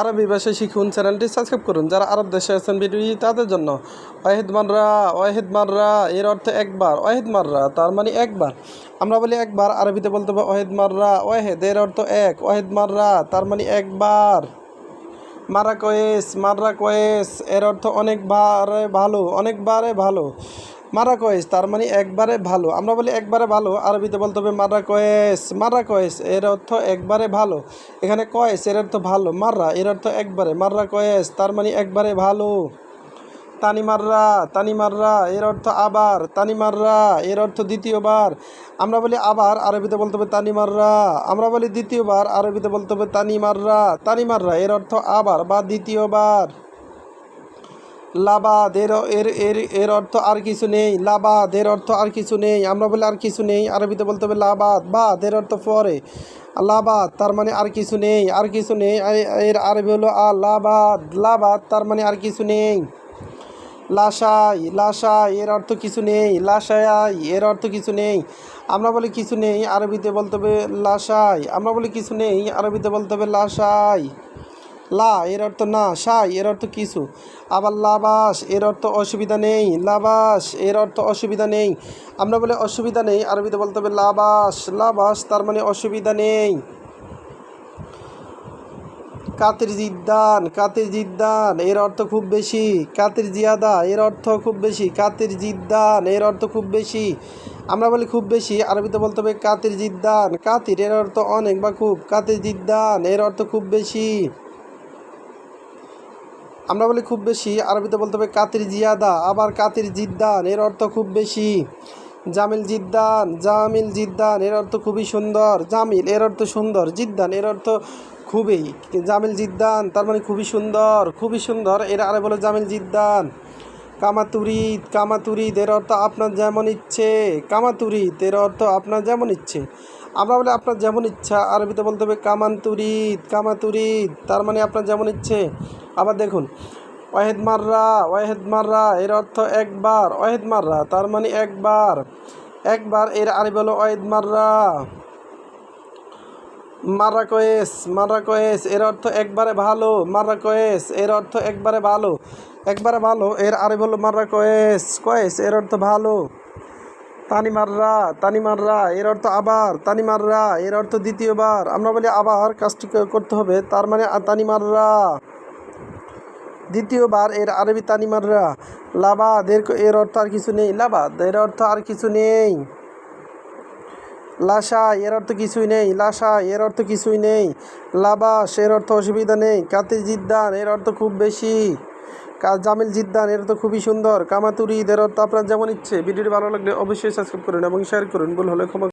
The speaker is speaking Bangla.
আরবি ভাষা শিখুন, চ্যানেলটি সাবস্ক্রাইব করুন। যারা আরব দেশে আছেন ভিডিওটি তাদের জন্য ওয়াহিদ মাররা ওয়াহিদ মাররা, এর অর্থ একবার, ওয়াহিদ মাররা, তার মানে একবার। আমরা বলি একবার, আরবিতে বলতে হবে ওয়াহিদ মাররা, ওয়াহেদ, এর অর্থ এক, ওয়াহিদ মাররা, তার মানে একবার। মারা কয়েস মাররা কয়েস এর অর্থ অনেকবারে ভালো অনেকবারে ভালো। মারা কয়েস তার মানে একবারে ভালো। আমরা বলি একবারে ভালো, আরবিতে বলতে হবে মাররা কয়েস মারা কয়েস এর অর্থ একবারে ভালো। এখানে কয়েস, এর অর্থ ভালো। মাররা, এর অর্থ একবারে। মাররা কয়েস তার মানে একবারে ভালো। তানি মাররা তানি মাররা, এর অর্থ আবার। তানি মাররা, এর অর্থ দ্বিতীয়বার। আমরা বলি আবার, আরবিতে বলতে হবে তানি মাররা। আমরা বলি দ্বিতীয়বার, আরবিতে বলতে হবে তানি মাররা। তানি মাররা, এর অর্থ আবার বা দ্বিতীয়বার। লাবাদ এর এর এর এর অর্থ আর কিছু নেই লাবাদ এর অর্থ আর কিছু নেই আমরা বলি আর কিছু নেই আরবিতে বলতে হবে লাবাদ বা এর অর্থ পরে লাবাদ তার মানে আর কিছু নেই আর কিছু নেই এর আরবি হলো আ লাবাদ লাবাদ তার মানে আর কিছু নেই লাসাই লাসাই এর অর্থ কিছু নেই লাসাই এর অর্থ কিছু নেই আমরা বলি কিছু নেই আরবিতে বলতে হবে লাসাই আমরা বলি কিছু নেই আরবিতে বলতে হবে লাসাই লা, এর অর্থ না, সাই, এর অর্থ কিছু। আবার লাবাস, এর অর্থ অসুবিধা নেই, লাবাস, এর অর্থ অসুবিধা নেই। আমরা বলে অসুবিধা নেই, আরবিতে বলতে হবে লাবাস লাবাস তার মানে অসুবিধা নেই। কাতের জিদ্দান কাতের জিদ্দান, এর অর্থ খুব বেশি। কাতের জিয়াদা, এর অর্থ খুব বেশি। কাতের জিদ্দান, এর অর্থ খুব বেশি। আমরা বলি খুব বেশি, আরবিতে বলতে হবে কাতের জিদ্দান। কাতির, এর অর্থ অনেক বা খুব। কাতের জিদ্দান, এর অর্থ খুব বেশি। আমরা বলি খুব বেশি, আরবিতে বলতে হবে কাতির জিয়াদা, আবার কাতির জিদ্দান, এর অর্থ খুব বেশি। জামিল জিদ্দান জামিল জিদ্দান, এর অর্থ খুবই সুন্দর। জামিল, এর অর্থ সুন্দর। জিদ্দান, এর অর্থ খুবই। জামিল জিদ্দান, তার মানে খুবই সুন্দর খুবই সুন্দর। এর আরে বলে জামিল জিদ্দান। কামাতুরিদ কামাতুরিদ এর অর্থ আপনার যেমন ইচ্ছে। কামাতুরিদ এর অর্থ আপনার যেমন ইচ্ছে। আমরা বলি আপনার যেমন ইচ্ছা, আরবিতে বলতে হবে কামান্তুরিদ কামাতুরিদ তার মানে আপনার যেমন ইচ্ছে। আবার দেখুন, ওয়াহেদ মাররা ওয়াহেদ মাররা, এর অর্থ একবার, ওয়াহেদ মাররা, তার মানে একবার। একবার এর আরবি হলো ওয়াহেদ মাররা। মারা কয়েস মারা কয়েস এর অর্থ একবারে ভালো মারা কয়েস এর অর্থ একবারে ভালো একবারে ভালো, এর আরে বলো মারা কয়েস, এর অর্থ ভালো তানি মাররা তানি মাররা এর অর্থ আবার তানি মাররা এর অর্থ দ্বিতীয়বার, আমরা বলি আবার, কাজটি করতে হবে, তার মানে আ- তানি মাররা দ্বিতীয়বার, এর আরবি তানি মাররা লাবাদ, এর এর অর্থ আর কিছু নেই, লাবাদ, এর অর্থ আর কিছু নেই। লাসা এর অর্থ কিছুই নেই। লাসা এর অর্থ কিছুই নেই। লাবাস, এর অর্থ অসুবিধা নেই। কাতে জিদ্দান, এর অর্থ খুব বেশি। জামিল জিদ্দান, এর তো খুবই সুন্দর। কামাতুরি এর অর্থ আপনার যেমন ইচ্ছে। ভিডিওটি ভালো লাগলে অবশ্যই সাবস্ক্রাইব করুন এবং শেয়ার করুন। ভুল হলে ক্ষমা